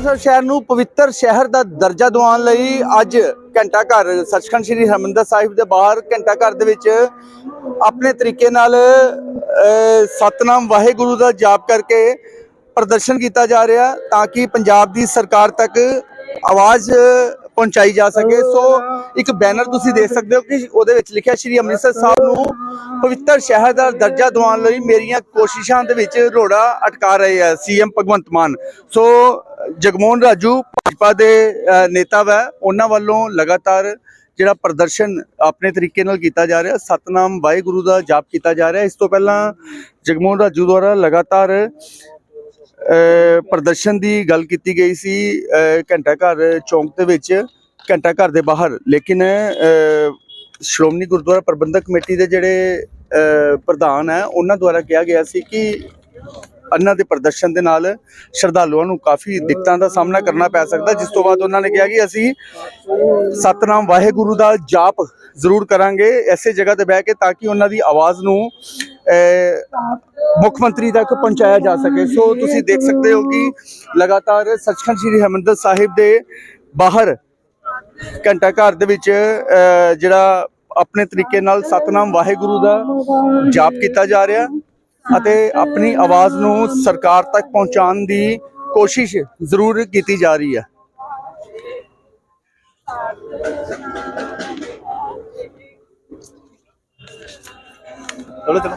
ਅੰਮ੍ਰਿਤਸਰ ਸ਼ਹਿਰ ਨੂੰ ਪਵਿੱਤਰ ਸ਼ਹਿਰ ਦਾ ਦਰਜਾ ਦਿਵਾਉਣ ਲਈ ਅੱਜ ਘੰਟਾ ਘਰ ਸੱਚਖੰਡ ਸ੍ਰੀ ਹਰਿਮੰਦਰ ਸਾਹਿਬ ਦੇ ਬਾਹਰ ਘੰਟਾ ਘਰ ਦੇ ਵਿੱਚ ਆਪਣੇ ਤਰੀਕੇ ਨਾਲ ਸਤਨਾਮ ਵਾਹਿਗੁਰੂ ਦਾ ਜਾਪ ਕਰਕੇ ਪ੍ਰਦਰਸ਼ਨ ਕੀਤਾ ਜਾ ਰਿਹਾ ਤਾਂ ਕਿ ਪੰਜਾਬ ਦੀ ਸਰਕਾਰ ਤੱਕ ਆਵਾਜ਼ ਪਹੁੰਚਾਈ ਜਾ ਸਕੇ। ਸੋ ਇੱਕ ਬੈਨਰ ਤੁਸੀਂ ਦੇਖ ਸਕਦੇ ਹੋ ਕਿ ਉਹਦੇ ਵਿੱਚ ਲਿਖਿਆ ਸ਼੍ਰੀ ਅੰਮ੍ਰਿਤਸਰ ਸਾਹਿਬ ਨੂੰ ਪਵਿੱਤਰ ਸ਼ਹਿਰ ਦਾ ਦਰਜਾ ਦਿਵਾਉਣ ਲਈ ਮੇਰੀਆਂ ਕੋਸ਼ਿਸ਼ਾਂ ਦੇ ਵਿੱਚ ਰੋੜਾ ਅਟਕਾ ਰਹੇ ਆ ਸੀਐਮ ਭਗਵੰਤ ਮਾਨ। ਸੋ, ਜਗਮੋਹਨ ਰਾਜੂ, ਭਾਜਪਾ ਦੇ ਨੇਤਾ ਵੈ, ਉਹਨਾਂ ਵੱਲੋਂ ਲਗਾਤਾਰ ਜਿਹੜਾ ਪ੍ਰਦਰਸ਼ਨ ਆਪਣੇ ਤਰੀਕੇ ਨਾਲ ਕੀਤਾ ਜਾ ਰਿਹਾ, ਸਤਨਾਮ ਵਾਹਿਗੁਰੂ ਦਾ ਜਾਪ ਕੀਤਾ ਜਾ ਰਿਹਾ। ਇਸ ਤੋਂ ਪਹਿਲਾਂ ਜਗਮੋਹਨ ਰਾਜੂ ਦੁਆਰਾ ਲਗਾਤਾਰ ਪ੍ਰਦਰਸ਼ਨ ਦੀ ਗੱਲ ਕੀਤੀ ਗਈ ਸੀ ਘੰਟਾ ਘਰ ਚੌਂਕ ਦੇ ਵਿੱਚ, ਘੰਟਾ ਘਰ ਦੇ ਬਾਹਰ। ਲੇਕਿਨ ਸ਼੍ਰੋਮਣੀ ਗੁਰਦੁਆਰਾ ਪ੍ਰਬੰਧਕ ਕਮੇਟੀ ਦੇ ਜਿਹੜੇ ਪ੍ਰਧਾਨ ਹੈ, ਉਹਨਾਂ ਦੁਆਰਾ ਕਿਹਾ ਗਿਆ ਸੀ ਕਿ ਇਹਨਾਂ ਦੇ ਪ੍ਰਦਰਸ਼ਨ ਦੇ ਨਾਲ ਸ਼ਰਧਾਲੂਆਂ ਨੂੰ ਕਾਫੀ ਦਿੱਕਤਾਂ ਦਾ ਸਾਹਮਣਾ ਕਰਨਾ ਪੈ ਸਕਦਾ। ਜਿਸ ਤੋਂ ਬਾਅਦ ਉਹਨਾਂ ਨੇ ਕਿਹਾ ਕਿ ਅਸੀਂ ਸਤਨਾਮ ਵਾਹਿਗੁਰੂ ਦਾ ਜਾਪ ਜ਼ਰੂਰ ਕਰਾਂਗੇ, ਐਸੇ ਜਗ੍ਹਾ ਤੇ ਬਹਿ ਕੇ ਤਾਂ ਕਿ ਉਹਨਾਂ ਦੀ ਆਵਾਜ਼ ਨੂੰ ਮੁੱਖ ਮੰਤਰੀ ਤੱਕ ਪਹੁੰਚਾਇਆ ਜਾ ਸਕੇ। ਸੋ ਤੁਸੀਂ ਦੇਖ ਸਕਦੇ ਹੋ ਕਿ ਲਗਾਤਾਰ ਸੱਚਖੰਡ ਸ੍ਰੀ ਹਰਿਮੰਦਰ ਸਾਹਿਬ ਦੇ ਬਾਹਰ ਘੰਟਾ ਘਰ ਦੇ ਵਿੱਚ ਜਿਹੜਾ ਆਪਣੇ ਤਰੀਕੇ ਨਾਲ ਸਤਨਾਮ ਵਾਹਿਗੁਰੂ ਦਾ ਜਾਪ ਕੀਤਾ ਜਾ ਰਿਹਾ ਅਤੇ ਆਪਣੀ ਆਵਾਜ਼ ਨੂੰ ਸਰਕਾਰ ਤੱਕ ਪਹੁੰਚਾਉਣ ਦੀ ਕੋਸ਼ਿਸ਼ ਜ਼ਰੂਰ ਕੀਤੀ ਜਾ ਰਹੀ ਹੈ। ਚਲੋ ਚਲੋ।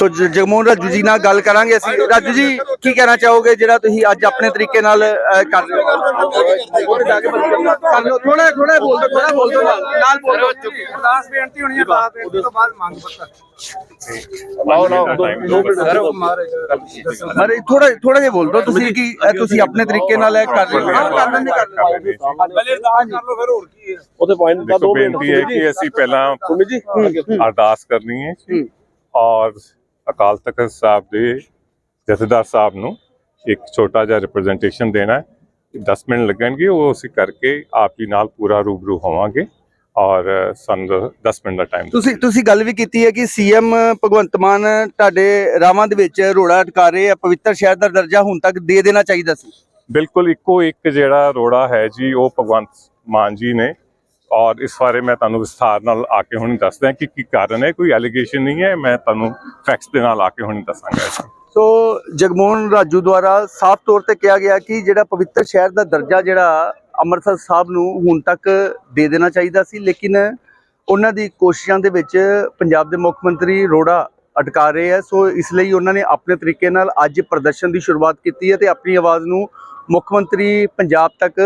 ਸੋ ਜ- ਜਗਮੋਹਨ ਰਾਜੂ ਜੀ ਨਾਲ ਗੱਲ ਕਰਾਂਗੇ ਅਸੀਂ। ਰਾਜੂ ਜੀ ਕੀ ਕਹਿਣਾ ਚਾਹੋਗੇ ਜਿਹੜਾ ਤੁਸੀਂ ਅੱਜ ਆਪਣੇ ਤਰੀਕੇ ਨਾਲ ਅਹ, ਕਰ ਰਹੇ ਹੋ? ਕਰ ਲਓ ਥੋੜਾ ਥੋੜਾ ਬੋਲ ਦੋ ਥੋੜਾ ਬੋਲ ਦੋ ਨਾਲ ਨਾਲ ਬੋਲ ਦੋ ਅਰਦਾਸ ਬੇਨਤੀ ਹੋਣੀ ਹੈ ਅਰਦਾਸ ਬੇਨਤੀ ਤੋਂ ਬਾਅਦ ਮੰਗ ਪੱਤਰ। ਅਰੇ ਥੋੜਾ ਥੋੜਾ ਜਿਹਾ ਬੋਲ ਦੋ ਤੁਸੀਂ ਕੀ ਇਹ ਤੁਸੀਂ ਆਪਣੇ ਤਰੀਕੇ ਨਾਲ ਇਹ ਕਰ ਰਹੇ ਹੋ? ਹਾਂ, ਕਰ ਲੈਂਦੇ ਕਰ ਲੈਂਦੇ। ਪਹਿਲੇ ਅਰਦਾਸ ਕਰ ਲਓ ਫਿਰ ਹੋਰ ਕੀ ਹੈ? ਉਹਦੇ ਪੁਆਇੰਟ ਦਾ ਦੇਖੋ 2 ਮਿੰਟ। ਬੇਨਤੀ ਹੈ ਕਿ ਅਸੀਂ ਪਹਿਲਾਂ ਅਰਦਾਸ ਕਰਨੀ ਹੈ। ਔਰ ਅਕਾਲ ਤਖਤ ਸਾਹਿਬ ਦੇ ਜਥੇਦਾਰ ਸਾਹਿਬ ਨੂੰ ਇੱਕ ਛੋਟਾ ਜਿਹਾ ਰਿਪਰੈਜ਼ੈਂਟੇਸ਼ਨ ਦੇਣਾ ਹੈ। 10 ਮਿੰਟ ਲੱਗਣਗੇ ਉਹ ਅਸੀਂ ਕਰਕੇ ਆਪ ਜੀ ਨਾਲ ਪੂਰਾ ਰੂਬਰੂ ਹੋਵਾਂਗੇ ਔਰ ਸਾਨੂੰ 10 ਮਿੰਟ ਦਾ ਟਾਈਮ ਤੁਸੀਂ ਤੁਸੀਂ ਗੱਲ ਵੀ ਕੀਤੀ ਹੈ ਕਿ ਸੀਐਮ ਭਗਵੰਤ ਮਾਨ ਤੁਹਾਡੇ ਰਾਵਾਂ ਦੇ ਵਿੱਚ ਰੋੜਾ ਅਟਕਾ ਰਹੇ ਆ ਪਵਿੱਤਰ ਸ਼ਹਿਰ ਦਾ ਦਰਜਾ ਹੁਣ ਤੱਕ ਦੇ ਦੇਣਾ ਚਾਹੀਦਾ ਸੀ। ਬਿਲਕੁਲ ਇੱਕੋ ਇੱਕ ਜਿਹੜਾ ਰੋੜਾ ਹੈ ਜੀ ਉਹ ਭਗਵੰਤ ਮਾਨ ਜੀ ਨੇ ਔਰ ਇਸ ਬਾਰੇ ਮੈਂ ਤੁਹਾਨੂੰ ਵਿਸਥਾਰ ਨਾਲ ਆ ਕੇ ਹੁਣ ਦੱਸਦਾ ਕਿ ਕੀ ਕਾਰਨ ਹੈ ਕੋਈ ਐਲੀਗੇਸ਼ਨ ਨਹੀਂ ਹੈ ਮੈਂ ਤੁਹਾਨੂੰ ਫੈਕਟਸ ਦੇ ਨਾਲ ਆ ਕੇ ਹੁਣ ਦੱਸਾਂਗਾ ਇਸ ਸੋ ਜਗਮੋਹਨ ਰਾਜੂ ਦੁਆਰਾ ਸਾਫ਼ ਤੌਰ ਤੇ ਕਿਹਾ ਗਿਆ ਕਿ ਜਿਹੜਾ ਪਵਿੱਤਰ ਸ਼ਹਿਰ ਦਾ ਦਰਜਾ ਜਿਹੜਾ ਅੰਮ੍ਰਿਤਸਰ ਸਾਹਿਬ ਨੂੰ ਹੁਣ ਤੱਕ ਦੇ ਦੇਣਾ ਚਾਹੀਦਾ ਸੀ, ਲੇਕਿਨ ਉਹਨਾਂ ਦੀ ਕੋਸ਼ਿਸ਼ਾਂ ਦੇ ਵਿੱਚ ਪੰਜਾਬ ਦੇ ਮੁੱਖ ਮੰਤਰੀ ਰੋੜਾ ਅਟਕਾ ਰਹੇ ਹੈ ਸੋ ਇਸ ਲਈ ਉਹਨਾਂ ਨੇ ਆਪਣੇ ਤਰੀਕੇ ਨਾਲ ਅੱਜ ਪ੍ਰਦਰਸ਼ਨ ਦੀ ਸ਼ੁਰੂਆਤ ਕੀਤੀ ਹੈ ਤੇ ਆਪਣੀ ਆਵਾਜ਼ ਨੂੰ ਮੁੱਖ ਮੰਤਰੀ ਪੰਜਾਬ ਤੱਕ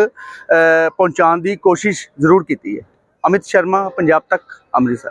ਪਹੁੰਚਾਉਣ ਦੀ ਕੋਸ਼ਿਸ਼ ਜ਼ਰੂਰ ਕੀਤੀ ਹੈ। ਅਮਿਤ ਸ਼ਰਮਾ, ਪੰਜਾਬ ਤੱਕ, ਅੰਮ੍ਰਿਤਸਰ।